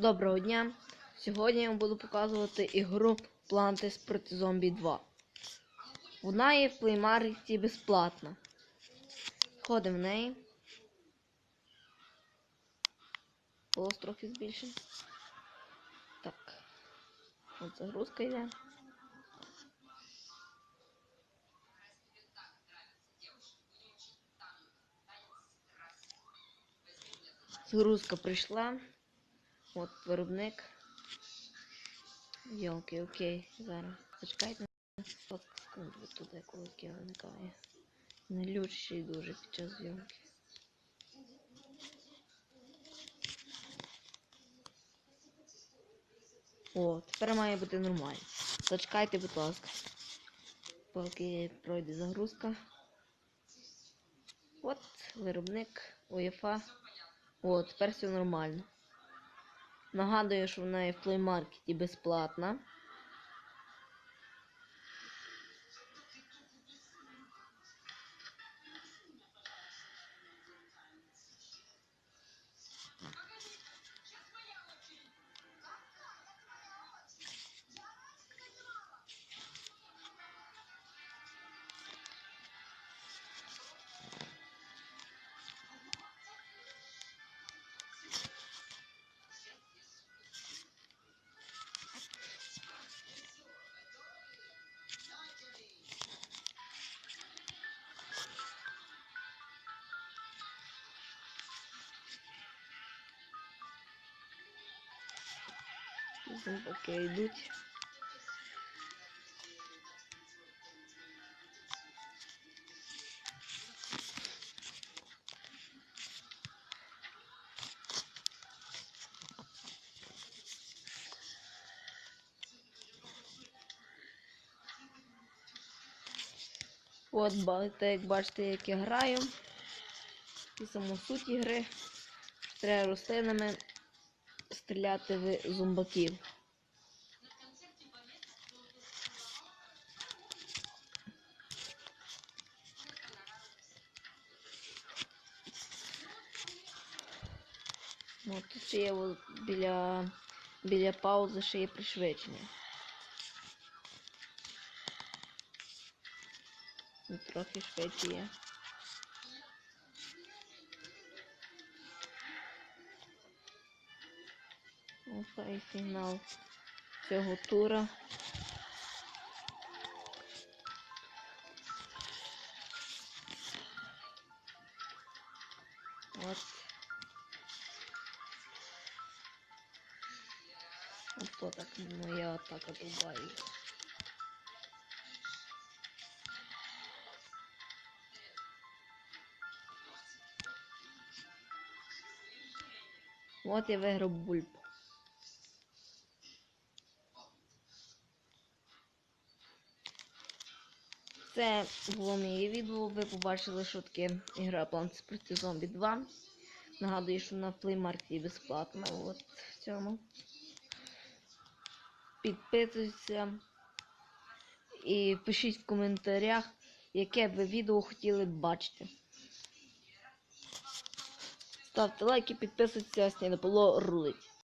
Доброго дня! Сьогодні я вам буду показувати ігру Plantis проти Зомбі 2. Вона є в плеймаркеті безплатна. Входимо в неї. Голос трохи збільшимо. Так. От загрузка йде. Загрузка прийшла. От виробник. Йолки, окей, зараз. Зачекайте. От секунду туди кулаки виникає. Нелючий дуже під час зйомки. О, тепер має бути нормально. Зачекайте, будь ласка. Поки пройде загрузка. От, виробник УЄФА. О, тепер все нормально. Нагадую, що вона є в плеймаркеті безплатна. Зомбаки йдуть. От, як бачите, як я граю. І саму суть ігри. Треба рослинами стріляти в зомбаків. От тут ще є біля, біля паузи ще є пришвидшення. Трохи швидше є. Ось і фінал цього тура. От. Ото так моя атака Дубаю. От я виграв бульбу. Це було моє відео. Ви побачили, що таке ігра Plants проти Зомбі 2. Нагадую, що на плеймаркеті безплатно. От в цьому. Підписуйтеся і пишіть в коментарях, яке ви відео хотіли б бачити. Ставте лайки, підписуйтесь, не було рулить.